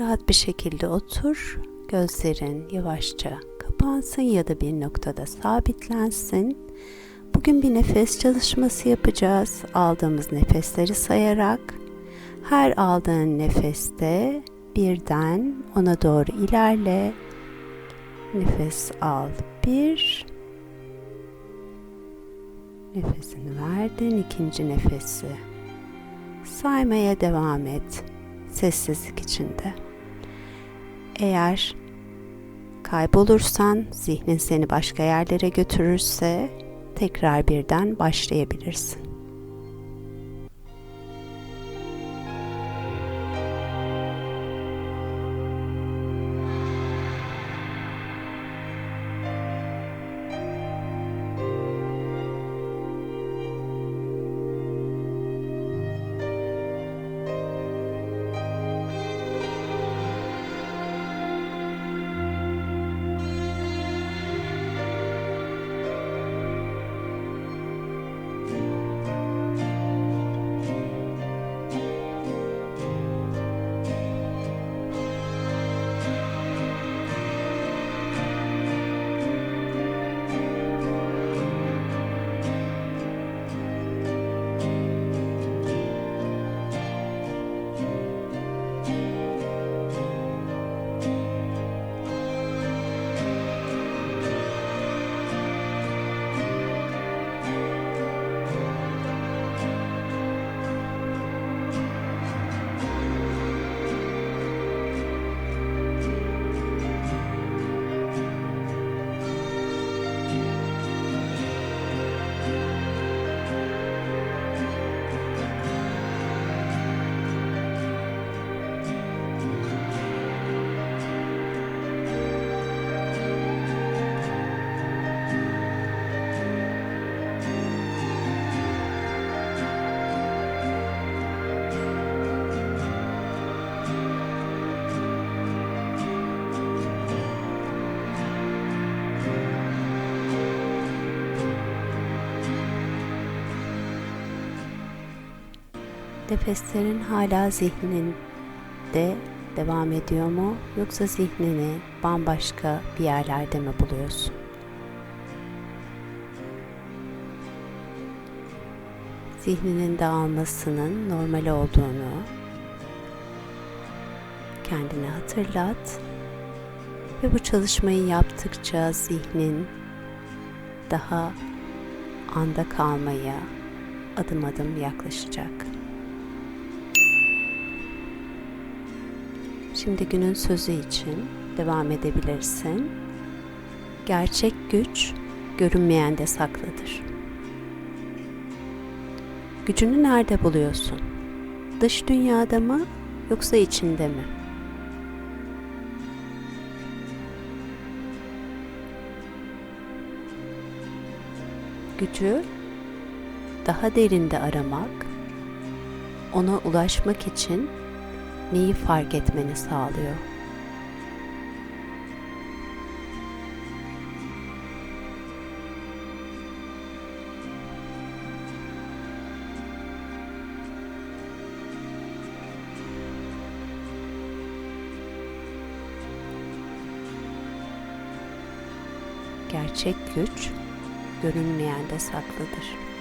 Rahat bir şekilde otur. Gözlerin yavaşça kapansın ya da bir noktada sabitlensin. Bugün bir nefes çalışması yapacağız. Aldığımız nefesleri sayarak her aldığın nefeste birden ona doğru ilerle. Nefes al. Bir. Nefesini verdin. ikinci nefesi. Saymaya devam et. Sessizlik içinde. Eğer kaybolursan, zihnin seni başka yerlere götürürse tekrar birden başlayabilirsin. Nefeslerin hala zihninde devam ediyor mu yoksa zihnini bambaşka bir yerlerde mi buluyorsun? Zihninin dağılmasının normal olduğunu kendine hatırlat ve bu çalışmayı yaptıkça zihnin daha anda kalmaya adım adım yaklaşacak. Şimdi günün sözü için devam edebilirsin. Gerçek güç görünmeyende saklıdır. Gücünü nerede buluyorsun? Dış dünyada mı yoksa içinde mi? Gücü daha derinde aramak, ona ulaşmak için neyi fark etmeni sağlıyor. Gerçek güç görünmeyende saklıdır.